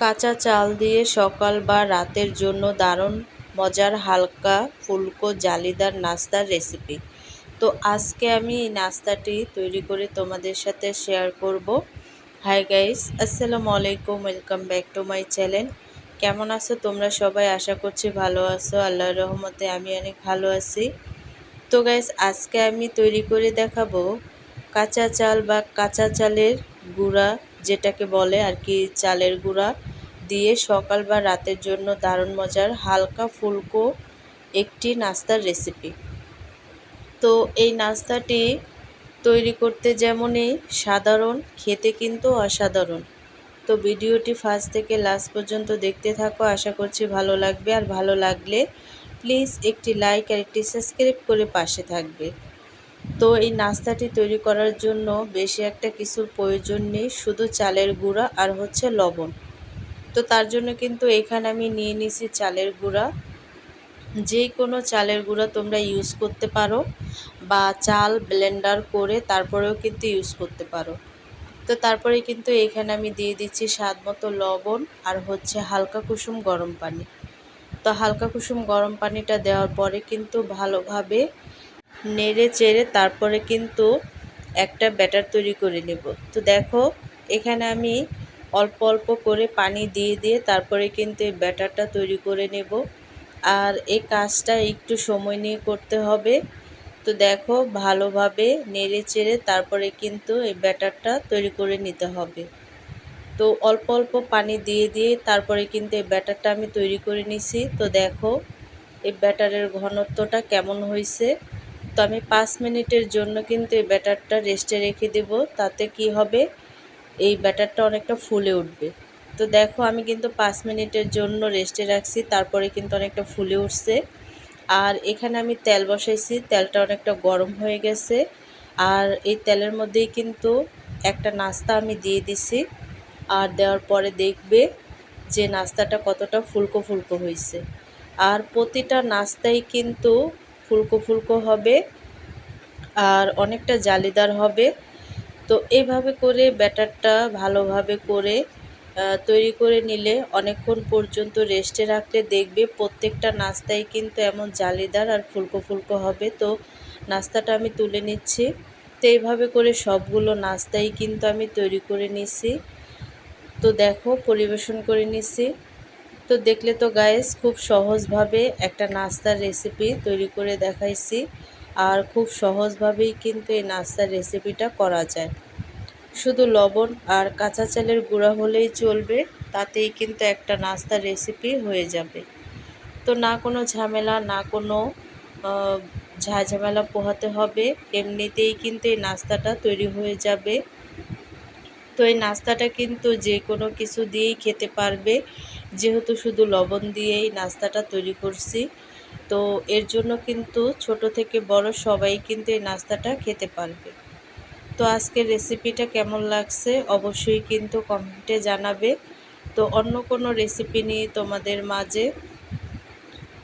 কাঁচা চাল দিয়ে সকাল বা রাতের জন্য দারুণ মজার হালকা ফুলকো জালিদার নাস্তার রেসিপি তো আজকে আমি এই নাস্তাটি তৈরি করে তোমাদের সাথে শেয়ার করব। হাই গাইস আসসালামু আলাইকুম welcome back to my channel কেমন আছো তোমরা সবাই? আশা করছি ভালো আছো। আল্লাহর রহমতে আমি অনেক ভালো আছি। তো গাইস আজকে আমি তৈরি করে দেখাবো কাঁচা চাল বা কাঁচা চালের গুঁড়া যেটাকে বলে আর কি, চালের গুঁড়া দিয়ে সকাল বা রাতের জন্য দারুণ মজার হালকা ফুলকো একটি নাস্তার রেসিপি তো এই নাস্তাটি তৈরি করতে যেমনই সাধারণ, খেতে কিন্তু অসাধারণ। তো ভিডিওটি ফার্স্ট থেকে লাস্ট পর্যন্ত দেখতে থাকো, আশা করছি ভালো লাগবে। আর ভালো লাগলে প্লিজ একটি লাইক আর একটি সাবস্ক্রাইব করে পাশে থাকবে। তো এই নাস্তাটি তৈরি করার জন্য বেশি একটা কিছুর প্রয়োজন নেই, শুধু চালের গুঁড়া আর হচ্ছে লবণ। তো তার জন্য কিন্তু এখানে আমি নিয়ে নিছি চালের গুঁড়া। যে কোনো চালের গুঁড়া তোমরা ইউজ করতে পারো বা চাল ব্লেন্ডার করে তারপরেও কিন্তু ইউজ করতে পারো। তো তারপরে কিন্তু এখানে আমি দিয়ে দিচ্ছি স্বাদ মতো লবণ আর হচ্ছে হালকা কুসুম গরম পানি। তো হালকা কুসুম গরম পানিটা দেওয়ার পরে কিন্তু ভালোভাবে নেড়ে চেড়ে তারপরে কিন্তু একটা ব্যাটার তৈরি করে নেব। তো দেখো, এখানে আমি অল্প অল্প করে পানি দিয়ে দিয়ে তারপরে কিন্তু এই ব্যাটারটা তৈরি করে নেব। আর এই কাজটা একটু সময় নিয়ে করতে হবে। তো দেখো, ভালোভাবে নেড়ে চেড়ে তারপরে কিন্তু এই ব্যাটারটা তৈরি করে নিতে হবে। তো অল্প অল্প পানি দিয়ে দিয়ে তারপরে কিন্তু এই ব্যাটারটা আমি তৈরি করে নিছি। তো দেখো, এই ব্যাটারের ঘনত্বটা কেমন হয়েছে তো আমি পাঁচ মিনিটের জন্য কিন্তু এই ব্যাটারটা রেস্টে রেখে দেব, তাতে কি হবে? এই ব্যাটারটা অনেকটা ফুলে উঠবে। তো দেখো, আমি কিন্তু পাঁচ মিনিটের জন্য রেস্টে রাখছি, তারপরে কিন্তু অনেকটা ফুলে উঠছে। আর এখানে আমি তেল বসাইছি, তেলটা অনেকটা গরম হয়ে গেছে। আর এই তেলের মধ্যেই কিন্তু একটা নাস্তা আমি দিয়ে দিছি। আর দেওয়ার পরে দেখবে যে নাস্তাটা কতটা ফুলকো ফুলকো হয়েছে আর প্রতিটা নাস্তাই কিন্তু ফুলকো ফুলকো হবে আর অনেকটা জালিদার হবে। তো এইভাবে করে ব্যাটারটা ভালোভাবে করে তৈরি করে নিলে অনেকক্ষণ পর্যন্ত রেস্টে রাখলে দেখবে প্রত্যেকটা নাস্তাই কিন্তু এমন জালিদার আর ফুলকো ফুলকো হবে। তো নাস্তাটা আমি তুলে নিচ্ছি। তো এইভাবে করে সবগুলো নাস্তাই কিন্তু আমি তৈরি করে নিছি। তো দেখো, পরিবেশন করে নিছি। তো দেখলে তো গায়েস খুব সহজভাবে একটা নাস্তার রেসিপি তৈরি করে দেখাইছি। আর খুব সহজভাবেই কিন্তু এই নাস্তার রেসিপিটা করা যায়। শুধু লবণ আর কাঁচা চালের গুঁড়া হলেই চলবে, তাতেই কিন্তু একটা নাস্তার রেসিপি হয়ে যাবে। তো না কোনো ঝামেলা, না কোনো ঝাঝামেলা পোহাতে হবে। এমনিতেই কিন্তু এই নাস্তাটা তৈরি হয়ে যাবে। তো এই নাস্তাটা কিন্তু যে কোনো কিছু দিয়েই খেতে পারবে। যেহেতু শুধু লবণ দিয়েই নাস্তাটা তৈরি করছি, তো এর জন্য কিন্তু ছোট থেকে বড় সবাই কিন্তু এই নাস্তাটা খেতে পারবে। তো আজকের রেসিপিটা কেমন লাগছে অবশ্যই কিন্তু কমেন্টে জানাবে। তো অন্য কোনো রেসিপি নিয়ে তোমাদের মাঝে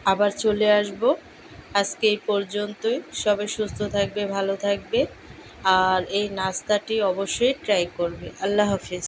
আবার চলে আসব। আজকে এই পর্যন্তই। সবাই সুস্থ থাকবে, ভালো থাকবে। আর এই নাস্তাটি অবশ্যই ট্রাই করবে। আল্লাহ হাফিজ।